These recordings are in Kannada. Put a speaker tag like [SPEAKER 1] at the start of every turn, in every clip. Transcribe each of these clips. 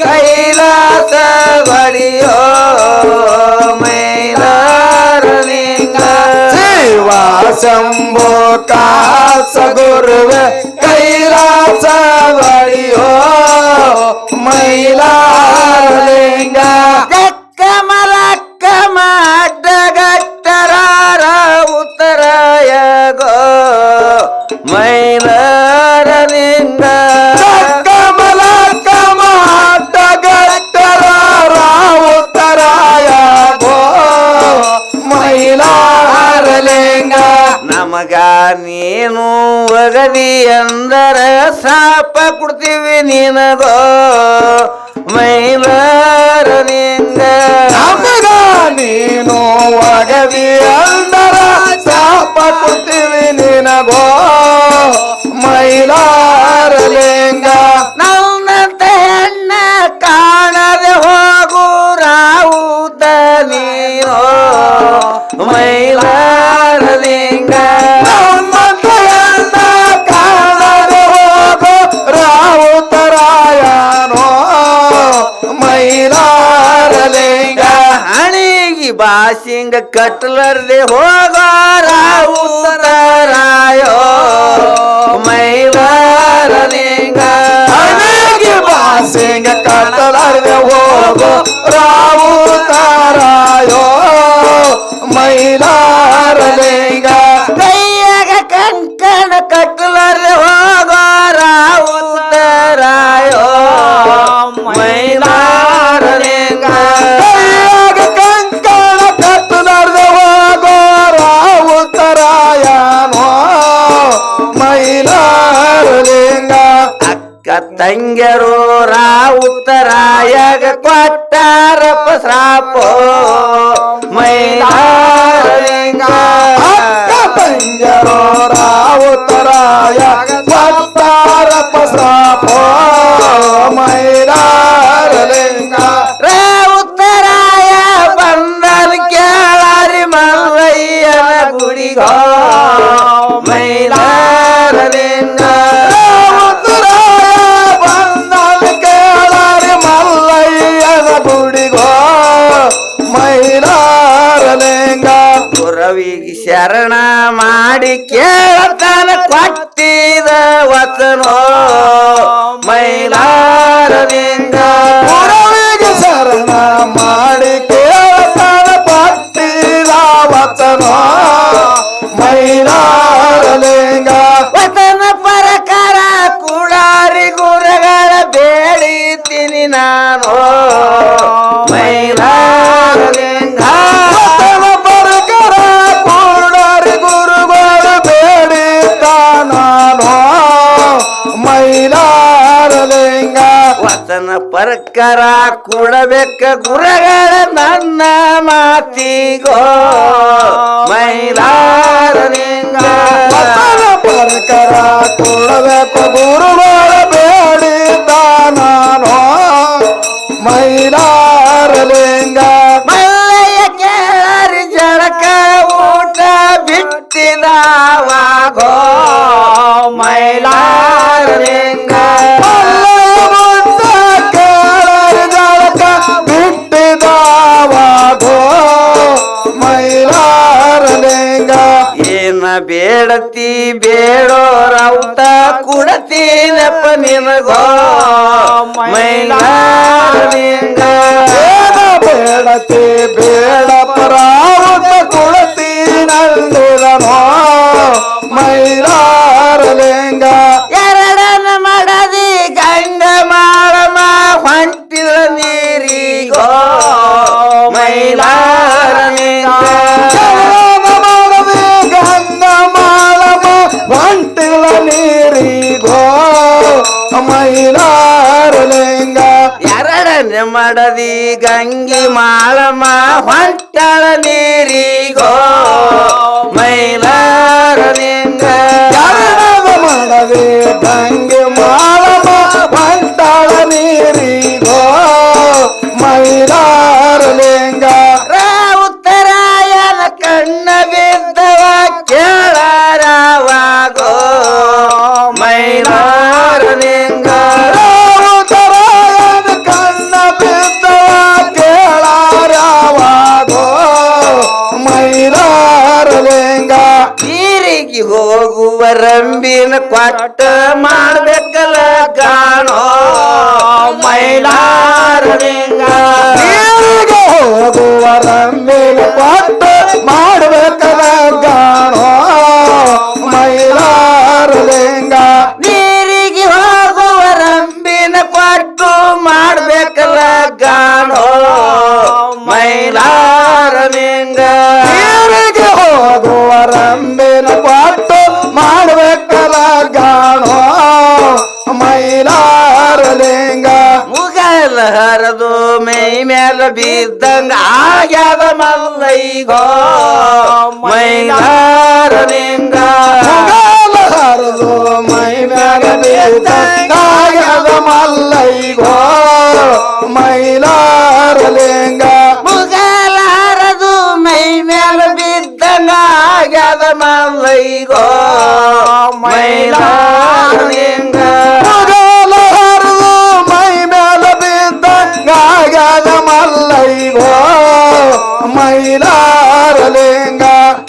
[SPEAKER 1] कैलास
[SPEAKER 2] वडियो हो, मैलारलिंग शिवा शंभो
[SPEAKER 1] कास गुरुव कैलास वडियो हो, मै
[SPEAKER 2] ನಮಗ ನೀನು ಒಗದಿ ಅಂದರ ಸಾಪ ಕೊಡ್ತೀವಿ ನಿನಗೋ. ಮೈಲಾರಲಿಂಗ
[SPEAKER 1] ನಮಗ ನೀನು ಒಗದಿ ಅಂದರ ಸಾಪ ಕೊಡ್ತೀವಿ ನಿನಗೋ. ಮೈಲಾರಲಿಂಗ
[SPEAKER 2] ನನ್ನಂತ ಬಾಸಿಂಗ ಕಟ್ಲರ್ದೆ ಹೋಗೋ ರಾವುತರಾಯ ಶರಣ ಮಾಡಿ ಕೇಳತನ ಕೊಟ್ಟಿದ ವತನೋ ಮೈಲಾರಲಿಂಗ.
[SPEAKER 1] ಗುರುವಿಗೆ ಶರಣ ಮಾಡಿ ಕೇಳತನ ಕೊಟ್ಟಿದ ವಚನ ಮೈಲಾರಲಿಂಗ.
[SPEAKER 2] ವಚನ ಪರಕರ ಕುಡಾರಿ ಗುರುಗಳ ಬೇಡಿತೀನಿ ನಾನು. ಪ್ರಕಾರ ಕೊಡಬೇಕ ಗುರಗಳ ನನ್ನ ಮಾತಿಗೋ. ಮೈಲಾರಲಿಂಗ
[SPEAKER 1] ವಚನ ಗುರುಗಳ ಬೇಡಿ ನಾನು. ಮೈಲಾರ ಮೈಲಾರಲಿಂಗ
[SPEAKER 2] ಮಲ್ಲಯ್ಯ ಕೇಳರಿ ಜಳಕ ಊಟ ಬಿಟ್ಟಿದಾವಾಗೋ. ಮೈಲಾರಲಿಂಗ ನಿನಗೋ ಮೈಲಾರಲಿಂಗ
[SPEAKER 1] ಬೇಡ ಬೇಡತಿ ಬೇಡ. ಮೈಲಾರಲಿಂಗ
[SPEAKER 2] ಎರಡನೆ ಮಾಡದಿ ಗಂಗಿ ಮಾಳಮ್ಮ ಹೊಂಟಳ ನೀರಿಗೋ. quarter ಮೈ ಮ್ಯಾಲ ಬಿದ್ದಂಗ ಆಗ್ಯಾದ ಮಲ್ಲೈಗೋ ಮೈಲಾರಲಿಂಗ
[SPEAKER 1] ಮುಗಾಲ ಹರಿದು ಮೈ ಮ್ಯಾಗ ಬಿದ್ದಂಗಾಗದ ಮಲ್ಲೈಗೋ ಮೈಲಾರಲಿಂಗ
[SPEAKER 2] ಮುಗಲ ಹರಿದು ಮೈ ಮ್ಯಾಲ ಬಿದ್ದಂಗ ಆಗ್ಯಾದ ಮಲ್ಲೈಗೋ ಮೈಲಾರಲಿಂಗ
[SPEAKER 1] ಮೈಲಾರಲಿಂಗ.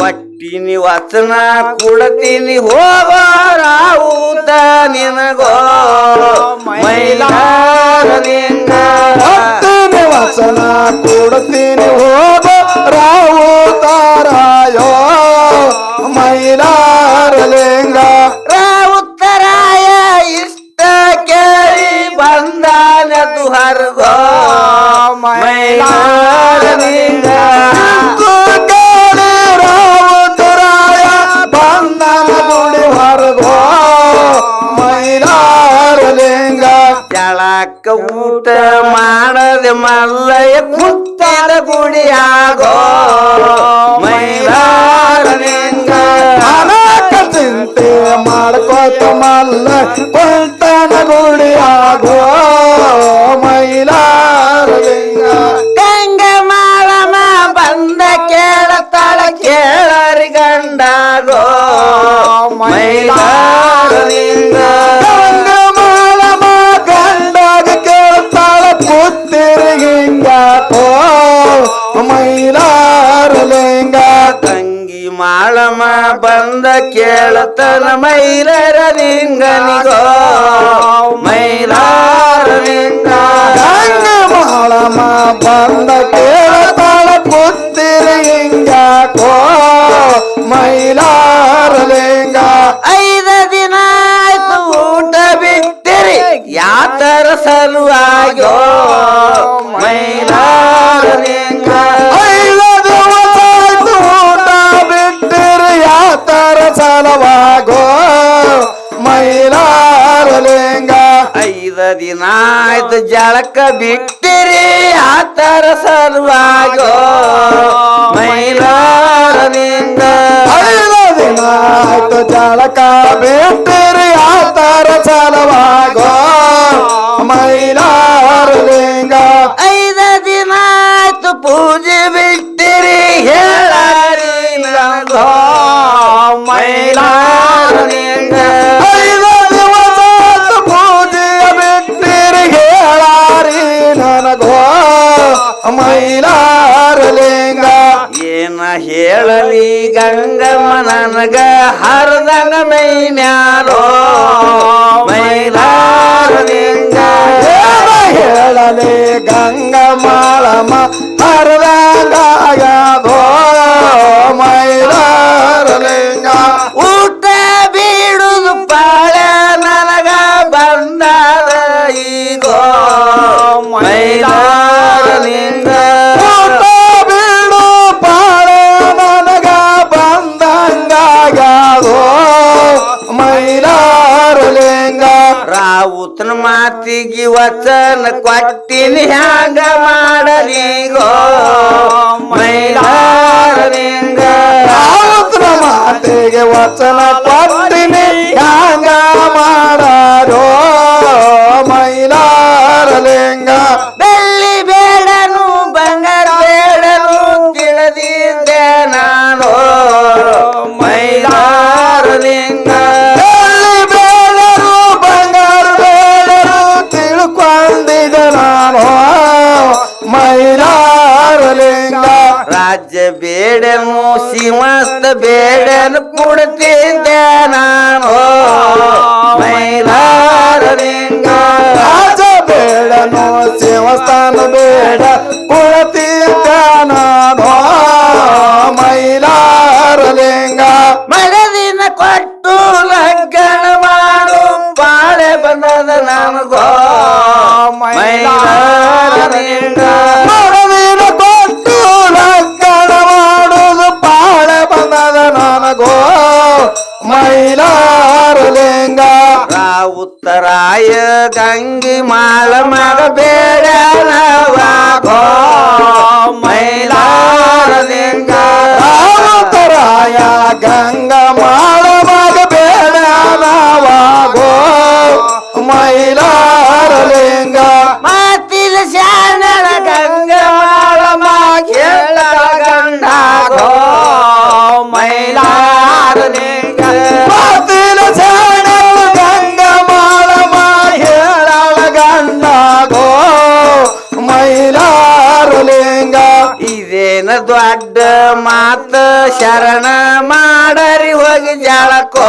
[SPEAKER 2] ಪಟ್ಟಿನಿ ವಚನ ಕೊಡತೀನಿ ಹೋಗೋರಾವುದ ನಿನಗೋ. ಮೈಲಾರಲಿಂಗ.
[SPEAKER 1] ಪಟ್ಟಿನಿ ವಚನ ಕೊಡತೀನಿ ಹೋಗ ರಾವುತಾರಾಯೋ ಮೈಲಾರಲಿಂಗ
[SPEAKER 2] ಉತ್ತರಾಯ ಇಷ್ಟ ಕೇಳಿ ಹರ್ಗೋ. ಮೈಲಾರಲಿಂಗ. ಜಳಕ್ಕ ಊಟ ಮಾಡದೆ ಮಲ್ಲಯ್ಯ ಕುತ್ತಾರ ಗುಡಿಯಾಗೋ
[SPEAKER 1] ಚಿಂತೆ ಮಾಡ್ಕೋತ ಮಲ್ಲ
[SPEAKER 2] ಮಾಳಮ ಬಂದ ಕೇಳತನ ಮೈಲರ ಲಿಂಗನಿಗೋ. ಮೈಲಾರಲಿಂಗ
[SPEAKER 1] ಗಂಗ ಮಾಳಮ ಬಂದ ಕೇಳ್ತಾಳ ಕೂತಿರಿಗಿಂಗ ಓ ಮೈಲಾರಲಿಂಗ
[SPEAKER 2] ಐದ ದಿನ ಆಯ್ತು ಊಟ ಬಿಟ್ಟಿರಿ. ಯಾತರ ಸಲುವಾಗ್ಯೋ
[SPEAKER 1] ಐದ
[SPEAKER 2] ದಿನ ಆಯ್ತು ಜಳಕ ಬಿಟ್ಟಿರಿ, ಆತರ ಸರ್ವಾಗೋ ಮೈಲಾರಲಿಂಗ
[SPEAKER 1] ಐದು ದಿನ ಆಯ್ತು ಜಳಕ ಬಿಟ್ಟಿರಿ, ಆತರ ಸಲವಾಗೋ
[SPEAKER 2] ನನಗ ರಾವುತನ ಮಾತಿಗೆ ವಚನ ಕೊಟ್ಟಿನಿ ಹ್ಯಾಂಗ ಮಾಡಲಿಗೋ ಮೈಲಾರಲಿಂಗ?
[SPEAKER 1] ರಾವುತರ ಮಾತಿಗೆ ವಚನ ಕೊಟ್ಟಿನಿ ಹ್ಯಾಂಗ ಮಾಡಾರೋ?
[SPEAKER 2] ಬೇಡನು ಸಿಂಹಸ್ತ ಬೇಡನು ಕೊಡ್ತಿದ್ದೆ ನಾನು. ಮೈಲಾರಲಿಂಗ.
[SPEAKER 1] ರಾಜ ಬೇಡನು ದೇವಸ್ಥಾನ ಬೇಡ ಕುಳತಿದ್ದ ನಾನು. ಮೈಲಾರಲಿಂಗ.
[SPEAKER 2] ಮಗದಿನ ಕೊಟ್ಟು ಲಗ್ನ ಮಾಡು. ಬಾಳೆ ಬಂದದ ನನಗೋ ಮೈಲಾರಲಿಂಗ. ಗಂಗ ಮಾಳ ಮಗ ಬೇಡ ನಾವಾಗೋ ಮೈಲಾರಲಿಂಗ ಮಾತ ಶರಣ ಮಾಡರಿ ಹೋಗಿ ಜಾಳಕೋ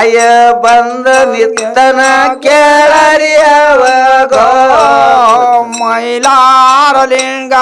[SPEAKER 2] ರಾವುತ್ತರಾಯ ಬಂದ ನಿತ್ತನ ಕೇಳರಿಯವ ಗೋ.
[SPEAKER 1] ಮೈಲಾರಲಿಂಗ.